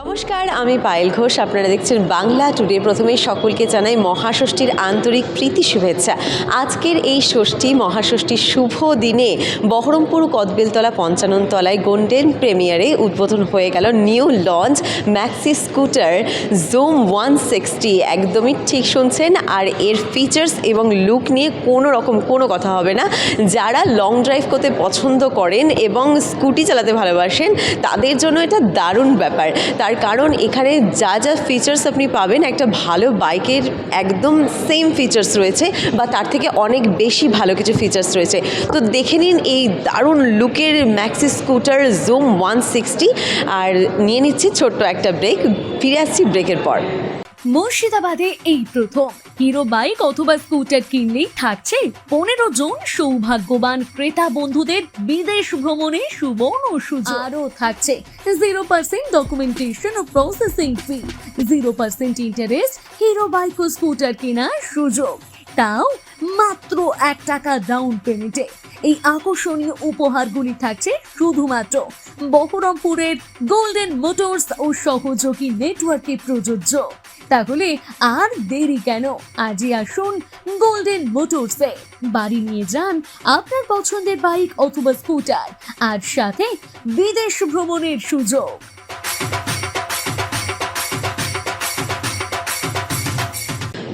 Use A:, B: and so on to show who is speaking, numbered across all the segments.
A: নমস্কার, আমি পায়েল ঘোষ। আপনারা দেখছেন বাংলা টুডে। প্রথমেই সকলকে জানাই মহাষষ্ঠীর আন্তরিক প্রীতি শুভেচ্ছা। আজকের এই ষষ্ঠী, মহাষষ্ঠীর শুভ দিনে বহরমপুর কদবেলতলা পঞ্চানন তলায় গোল্ডেন প্রেমিয়ারে উদ্বোধন হয়ে গেল new launch maxi scooter Xoom one sixty একদমই ঠিক শুনছেন, আর এর ফিচার্স এবং লুক নিয়ে কোনো রকম কোনো কথা হবে না। যারা লং ড্রাইভ করতে পছন্দ করেন এবং স্কুটি চালাতে ভালোবাসেন, তাদের জন্য এটা দারুণ ব্যাপার। তার কারণ এখানে যা যা ফিচার্স আপনি পাবেন, একটা ভালো বাইকের একদম সেম ফিচার্স রয়েছে বা তার থেকে অনেক বেশি ভালো কিছু ফিচার্স রয়েছে। তো দেখে নিন এই দারুণ লুকের maxi scooter Xoom one sixty আর নিয়ে নিচ্ছি ছোট্ট একটা ব্রেক ফিরে আসছি ব্রেকের পর।
B: মুর্শিদাবাদে এই প্রথম। হিরো বাইক অথবা স্কুটার কিনলেই থাকছে পনেরো জন সৌভাগ্যবান ক্রেতা বন্ধুদের বিদেশ ভ্রমণে সুবর্ণ সুযোগ। আরও থাকছে জিরো পার্সেন্ট ডকুমেন্টেশন ও processing fee zero percent interest Hero bike ও স্কুটার কেনার সুযোগ। তাও মাত্র এক টাকা ডাউন পেমেন্টে এই আকর্ষণীয় উপহারগুলি থাকছে শুধুমাত্র বহরমপুরের গোল্ডেন মোটরস ও সহযোগী নেটওয়ার্কে প্রযোজ্য। তাহলে আর দেরি কেন? আজই আসুন গোল্ডেন মোটরসে বাড়ি নিয়ে যান আপনার পছন্দের বাইক অথবা স্কুটার আর সাথে বিদেশ ভ্রমণের সুযোগ।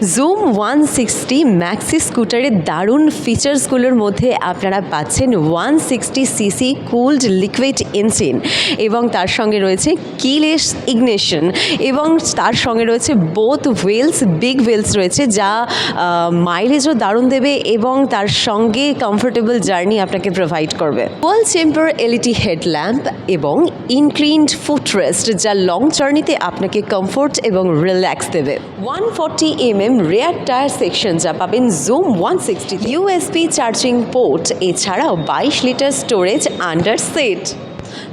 A: জুম ওয়ান সিক্সটি ম্যাক্সি স্কুটারের দারুণ ফিচার্সগুলোর মধ্যে আপনারা পাচ্ছেন one sixty CC cooled liquid engine এবং তার সঙ্গে রয়েছে কিলেস ইগনেশন এবং তার সঙ্গে রয়েছে বোথ হুইলস বিগ হুইলস রয়েছে যা মাইলেজও দারুণ দেবে এবং তার সঙ্গে কমফোর্টেবল জার্নি আপনাকে প্রোভাইড করবে। ওয়াল চেম্বার এলইডি হেডল্যাম্প এবং ইনক্লিনড ফুটরেস্ট যা লং জার্নিতে আপনাকে কমফোর্ট এবং রিল্যাক্স দেবে। One forty M M rear tyre section যা পাবেন Xoom one sixty USB charging port এছাড়াও বাইশ litre storage under seat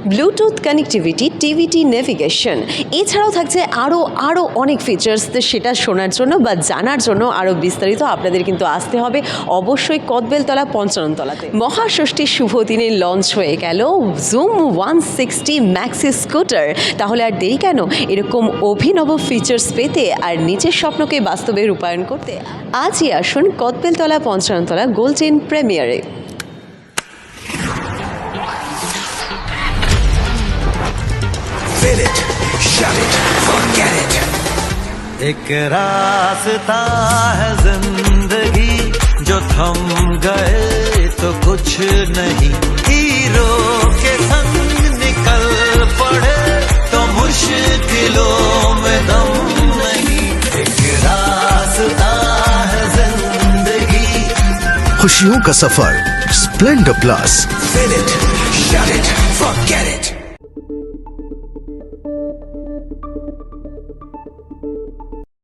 A: Bluetooth connectivity টিভিটি navigation এছাড়াও থাকছে আরও আরও অনেক ফিচার্স সেটা শোনার জন্য বা জানার জন্য আরও বিস্তারিত আপনাদের কিন্তু আসতে হবে অবশ্যই কদবেলতলা পঞ্চাননতলাতে মহাষষ্ঠীর শুভ দিনে লঞ্চ হয়ে গেল Xoom one sixty maxi scooter তাহলে আর দেরি কেন? এরকম অভিনব ফিচার্স পেতে আর নিজের স্বপ্নকে বাস্তবে রূপায়ণ করতে। আজই আসুন কদবেলতলা পঞ্চাননতলা গোল্ডেন প্রেমিয়ারে
C: Fit it, shut it, forget it.
D: एक रास्ता है ज़िंदगी जो थम गए तो कुछ नहीं। हीरो के संग निकल पड़े तो मुश्किलों में दम नहीं। एक रास्ता है ज़िंदगी।
E: खुशियों का सफ़र Splendor plus
C: Fit it, shut it, forget